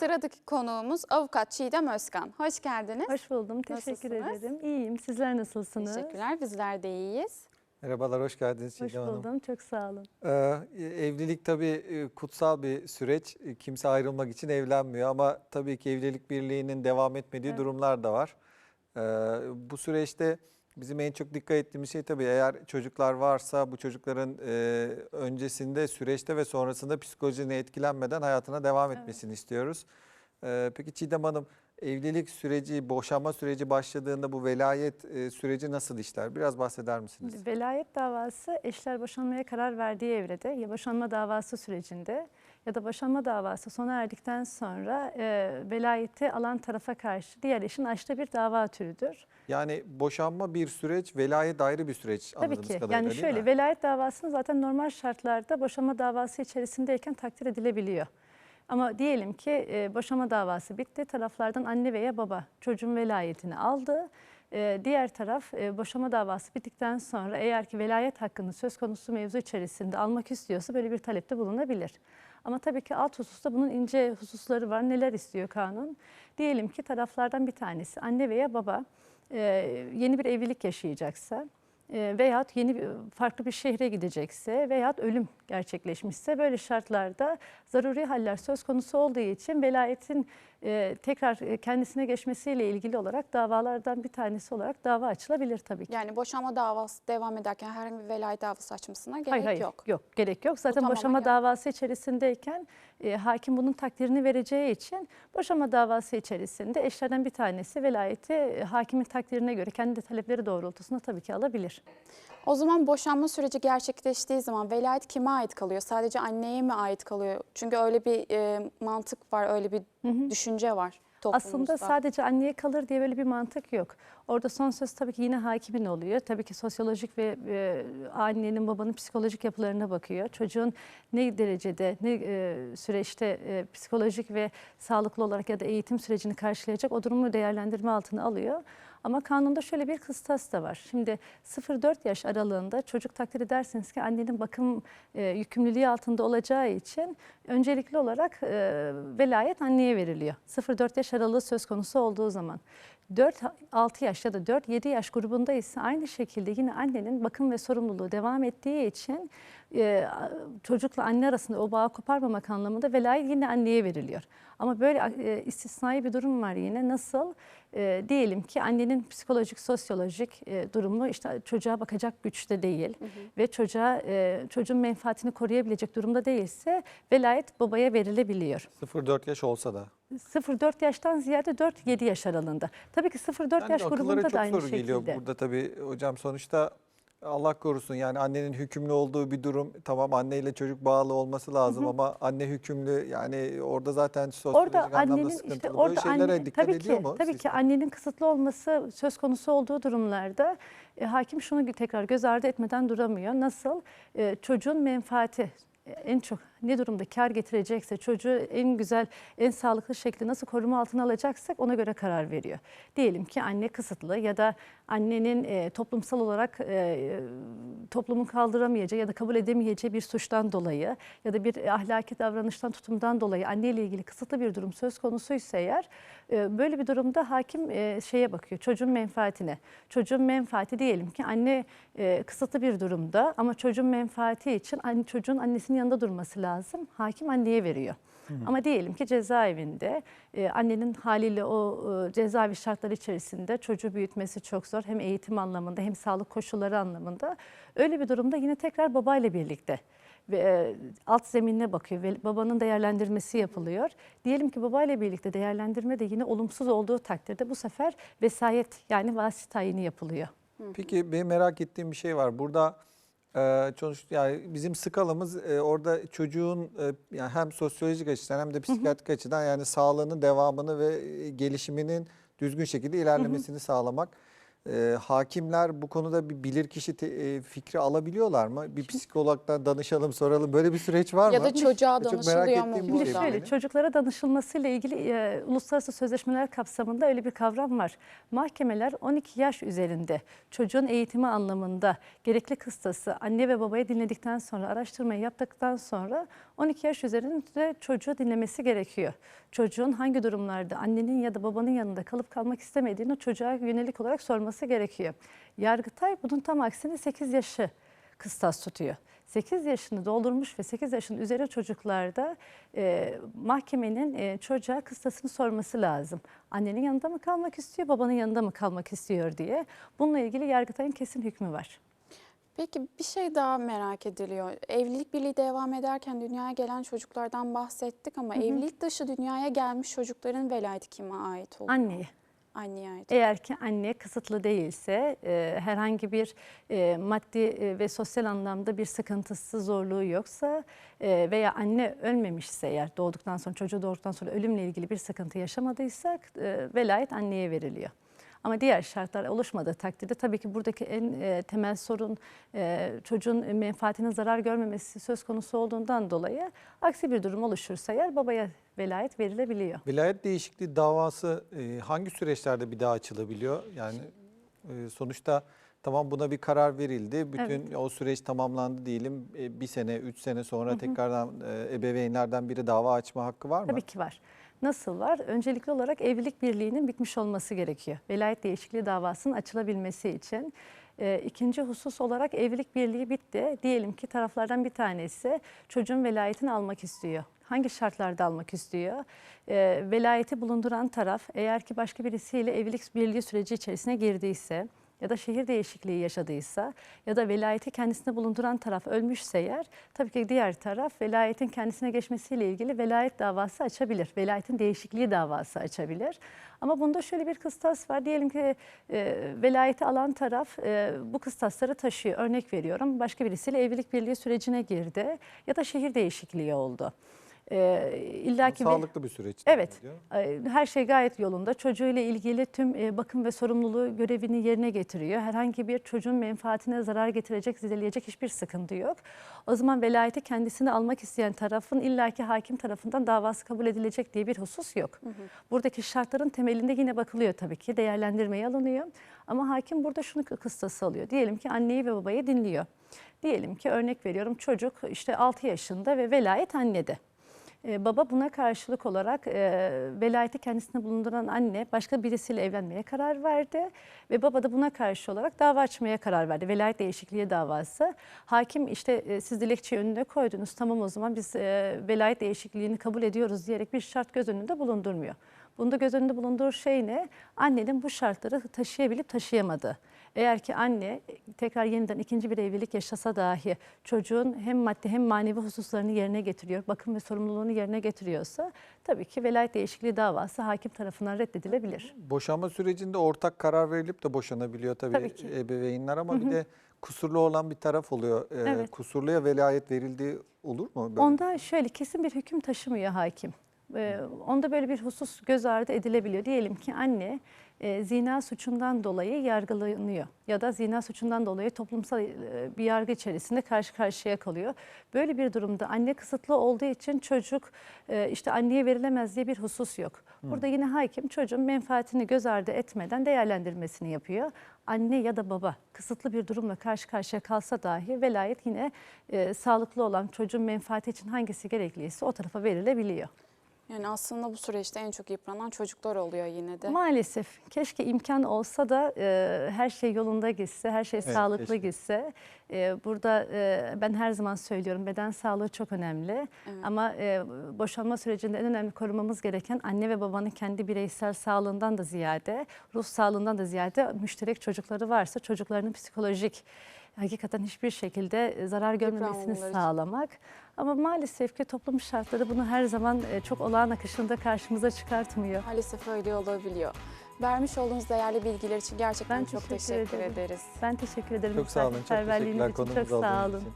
Sıradaki konuğumuz avukat Çiğdem Özkan. Hoş geldiniz. Hoş buldum. Teşekkür Nasılsınız? ederim. İyiyim. Sizler nasılsınız? Teşekkürler. Bizler de iyiyiz. Merhabalar, hoş geldiniz Hoş Çiğdem Hanım. buldum. Çok sağ olun. Ee, evlilik tabii e, kutsal bir süreç. E, Kimse ayrılmak için evlenmiyor ama tabii ki evlilik birliğinin devam etmediği Evet. durumlar da var. Ee, bu süreçte bizim en çok dikkat ettiğimiz şey tabii eğer çocuklar varsa bu çocukların e, öncesinde, süreçte ve sonrasında psikolojine etkilenmeden hayatına devam Evet. etmesini istiyoruz. Ee, peki Çiğdem Hanım, evlilik süreci, boşanma süreci başladığında bu velayet e, süreci nasıl işler? Biraz bahseder misiniz? Velayet davası eşler boşanmaya karar verdiği evrede ya boşanma davası sürecinde ya da boşanma davası sona erdikten sonra e, velayeti alan tarafa karşı diğer eşin açtığı bir dava türüdür. Yani boşanma bir süreç, velayet ayrı bir süreç Tabii anladığımız ki. kadarıyla Yani değil şöyle mi? velayet davasını zaten normal şartlarda boşanma davası içerisindeyken takdir edilebiliyor. Ama diyelim ki e, boşanma davası bitti. Taraflardan anne veya baba çocuğun velayetini aldı. E, diğer taraf e, boşanma davası bittikten sonra eğer ki velayet hakkını söz konusu mevzu içerisinde almak istiyorsa böyle bir talepte bulunabilir. Ama tabii ki alt hususta bunun ince hususları var. Neler istiyor kanun? Diyelim ki taraflardan bir tanesi anne veya baba e, yeni bir evlilik yaşayacaksa e, veyahut yeni bir, farklı bir şehre gidecekse veyahut ölüm gerçekleşmişse böyle şartlarda zaruri haller söz konusu olduğu için velayetin e, tekrar e, kendisine geçmesiyle ilgili olarak davalardan bir tanesi olarak dava açılabilir tabii ki. Yani boşanma davası devam ederken herhangi bir velayet davası açmasına gerek hayır, hayır, yok. Yok gerek yok. Zaten boşanma yani. davası içerisindeyken e, hakim bunun takdirini vereceği için boşanma davası içerisinde eşlerden bir tanesi velayeti e, hakimin takdirine göre kendi talepleri doğrultusunda tabii ki alabilir. O zaman boşanma süreci gerçekleştiği zaman velayet kime ait kalıyor? Sadece anneye mi ait kalıyor? Çünkü öyle bir e, mantık var, öyle bir düşünce var toplumumuzda. Aslında sadece anneye kalır diye böyle bir mantık yok. Orada son söz tabii ki yine hakimin oluyor. Tabii ki sosyolojik ve e, annenin babanın psikolojik yapılarına bakıyor. Çocuğun ne derecede, ne e, süreçte e, psikolojik ve sağlıklı olarak ya da eğitim sürecini karşılayacak o durumu değerlendirme altına alıyor. Ama kanunda şöyle bir kıstas da var. Şimdi 0-4 yaş aralığında çocuk takdir edersiniz ki annenin bakım e, yükümlülüğü altında olacağı için öncelikli olarak e, velayet anneye veriliyor. 0-4 yaş aralığı söz konusu olduğu zaman. 4-6 yaş ya da 4-7 yaş grubunda ise aynı şekilde yine annenin bakım ve sorumluluğu devam ettiği için e, çocukla anne arasında o bağı koparmamak anlamında velayet yine anneye veriliyor. Ama böyle e, istisnai bir durum var yine. Nasıl? E, diyelim ki annenin psikolojik, sosyolojik e, durumu işte çocuğa bakacak güçte değil ve çocuğa e, çocuğun menfaatini koruyabilecek durumda değilse velayet babaya verilebiliyor. 0-4 yaş olsa da. 0-4 yaştan ziyade 4-7 yaş aralığında. Tabii ki 0-4 Yani yaş grubunda da aynı soru şekilde. geliyor burada tabii hocam sonuçta Allah korusun yani annenin hükümlü olduğu bir durum tamam anneyle çocuk bağlı olması lazım ama anne hükümlü yani orada zaten sosyolojik Orada anlamda annenin sıkıntılı. işte Böyle orada şeylere anne, dikkat tabii ediyor ki mu? tabii ki sistem? annenin kısıtlı olması söz konusu olduğu durumlarda e, hakim şunu tekrar göz ardı etmeden duramıyor. Nasıl? E, çocuğun menfaati e, en çok ne durumda kar getirecekse çocuğu en güzel, en sağlıklı şekilde nasıl koruma altına alacaksak ona göre karar veriyor. Diyelim ki anne kısıtlı ya da annenin e, toplumsal olarak e, toplumun kaldıramayacağı ya da kabul edemeyeceği bir suçtan dolayı ya da bir ahlaki davranıştan tutumdan dolayı anneyle ilgili kısıtlı bir durum söz konusuysa eğer e, böyle bir durumda hakim e, şeye bakıyor çocuğun menfaatine. Çocuğun menfaati diyelim ki anne e, kısıtlı bir durumda ama çocuğun menfaati için çocuğun annesinin yanında durması lazım. Hakim anneye veriyor. Ama diyelim ki cezaevinde e, annenin haliyle o e, cezaevi şartları içerisinde çocuğu büyütmesi çok zor. Hem eğitim anlamında hem sağlık koşulları anlamında. Öyle bir durumda yine tekrar babayla birlikte ve e, alt zeminine bakıyor ve babanın değerlendirmesi yapılıyor. Diyelim ki babayla birlikte değerlendirme de yine olumsuz olduğu takdirde bu sefer vesayet yani vasi tayini yapılıyor. Peki benim merak ettiğim bir şey var. Burada e, sonuç yani bizim skalamız e, orada çocuğun e, yani hem sosyolojik açıdan hem de psikiyatrik açıdan yani sağlığının devamını ve e, gelişiminin düzgün şekilde ilerlemesini sağlamak. E, hakimler bu konuda bir bilirkişi te- e, fikri alabiliyorlar mı? Bir psikologdan danışalım soralım böyle bir süreç var Ya mı? da çocuğa danışılıyor mu Şimdi şöyle benim. çocuklara danışılmasıyla ilgili e, uluslararası sözleşmeler kapsamında öyle bir kavram var. Mahkemeler 12 yaş üzerinde çocuğun eğitimi anlamında gerekli kıstası anne ve babaya dinledikten sonra araştırmayı yaptıktan sonra 12 yaş üzerinde çocuğu dinlemesi gerekiyor. Çocuğun hangi durumlarda annenin ya da babanın yanında kalıp kalmak istemediğini çocuğa yönelik olarak sorması gerekiyor. Yargıtay bunun tam aksine 8 yaşı kıstas tutuyor. 8 yaşını doldurmuş ve 8 yaşın üzeri çocuklarda e, mahkemenin e, çocuğa kıstasını sorması lazım. Annenin yanında mı kalmak istiyor, babanın yanında mı kalmak istiyor diye. Bununla ilgili Yargıtay'ın kesin hükmü var. Peki bir şey daha merak ediliyor. Evlilik birliği devam ederken dünyaya gelen çocuklardan bahsettik ama evlilik dışı dünyaya gelmiş çocukların velayeti kime ait oluyor? Anneye. Anneye ait. Eğer ki anne kısıtlı değilse, e, herhangi bir e, maddi e, ve sosyal anlamda bir sıkıntısı, zorluğu yoksa e, veya anne ölmemişse eğer doğduktan sonra, çocuğu doğduktan sonra ölümle ilgili bir sıkıntı yaşamadıysak e, velayet anneye veriliyor. Ama diğer şartlar oluşmadığı takdirde tabii ki buradaki en e, temel sorun e, çocuğun menfaatine zarar görmemesi söz konusu olduğundan dolayı aksi bir durum oluşursa eğer babaya velayet verilebiliyor. Velayet değişikliği davası e, hangi süreçlerde bir daha açılabiliyor? Yani e, sonuçta tamam buna bir karar verildi. Bütün o süreç tamamlandı diyelim. E, bir sene, üç sene sonra tekrardan e, ebeveynlerden biri dava açma hakkı var mı? Tabii ki var. Nasıl var? Öncelikli olarak evlilik birliğinin bitmiş olması gerekiyor. Velayet değişikliği davasının açılabilmesi için. Ee, ikinci husus olarak evlilik birliği bitti. Diyelim ki taraflardan bir tanesi çocuğun velayetini almak istiyor. Hangi şartlarda almak istiyor? Ee, velayeti bulunduran taraf eğer ki başka birisiyle evlilik birliği süreci içerisine girdiyse ya da şehir değişikliği yaşadıysa ya da velayeti kendisine bulunduran taraf ölmüşse eğer tabii ki diğer taraf velayetin kendisine geçmesiyle ilgili velayet davası açabilir. Velayetin değişikliği davası açabilir. Ama bunda şöyle bir kıstas var. Diyelim ki e, velayeti alan taraf e, bu kıstasları taşıyor. Örnek veriyorum başka birisiyle evlilik birliği sürecine girdi ya da şehir değişikliği oldu. E, illa ki ve- Sağlıklı bir süreç. Evet. diyor. e, Her şey gayet yolunda. Çocuğuyla ilgili tüm e, bakım ve sorumluluğu görevini yerine getiriyor. Herhangi bir çocuğun menfaatine zarar getirecek, zedeleyecek hiçbir sıkıntı yok. O zaman velayeti kendisine almak isteyen tarafın illaki hakim tarafından davası kabul edilecek diye bir husus yok. Buradaki şartların temelinde yine bakılıyor tabii ki. Değerlendirmeye alınıyor. Ama hakim burada şunu kıstası alıyor. Diyelim ki anneyi ve babayı dinliyor. Diyelim ki örnek veriyorum çocuk işte 6 yaşında ve velayet annede. Ee, baba buna karşılık olarak e, velayeti kendisine bulunduran anne başka birisiyle evlenmeye karar verdi ve baba da buna karşı olarak dava açmaya karar verdi. Velayet değişikliği davası. Hakim işte e, siz dilekçeyi önüne koydunuz tamam o zaman biz e, velayet değişikliğini kabul ediyoruz diyerek bir şart göz önünde bulundurmuyor. Bunda göz önünde bulunduğu şey ne? Annenin bu şartları taşıyabilip taşıyamadığı. Eğer ki anne tekrar yeniden ikinci bir evlilik yaşasa dahi çocuğun hem maddi hem manevi hususlarını yerine getiriyor, bakım ve sorumluluğunu yerine getiriyorsa tabii ki velayet değişikliği davası hakim tarafından reddedilebilir. Boşanma sürecinde ortak karar verilip de boşanabiliyor tabii, Tabii ki. ebeveynler ama bir de kusurlu olan bir taraf oluyor. Ee, Evet. Kusurluya velayet verildiği olur mu? Böyle? Onda şöyle kesin bir hüküm taşımıyor hakim. Ee, onda böyle bir husus göz ardı edilebiliyor. Diyelim ki anne e, zina suçundan dolayı yargılanıyor ya da zina suçundan dolayı toplumsal e, bir yargı içerisinde karşı karşıya kalıyor. Böyle bir durumda anne kısıtlı olduğu için çocuk e, işte anneye verilemez diye bir husus yok. Burada yine hakim çocuğun menfaatini göz ardı etmeden değerlendirmesini yapıyor. Anne ya da baba kısıtlı bir durumla karşı karşıya kalsa dahi velayet yine e, sağlıklı olan çocuğun menfaati için hangisi gerekliyse o tarafa verilebiliyor. Yani aslında bu süreçte en çok yıpranan çocuklar oluyor yine de. Maalesef keşke imkan olsa da e, her şey yolunda gitse, her şey Evet, sağlıklı keşke. gitse. E, burada e, ben her zaman söylüyorum beden sağlığı çok önemli. Ama e, boşanma sürecinde en önemli korumamız gereken anne ve babanın kendi bireysel sağlığından da ziyade, ruh sağlığından da ziyade müşterek çocukları varsa çocuklarının psikolojik hakikaten hiçbir şekilde e, zarar görmemesini sağlamak. Ama maalesef ki toplum şartları bunu her zaman e, çok olağan akışında karşımıza çıkartmıyor. Maalesef öyle olabiliyor. Vermiş olduğunuz değerli bilgiler için gerçekten Ben çok teşekkür teşekkür ederim. ederiz. Ben teşekkür ederim. Çok sağ olun. Çok teşekkürler için. Çok sağ olun. için.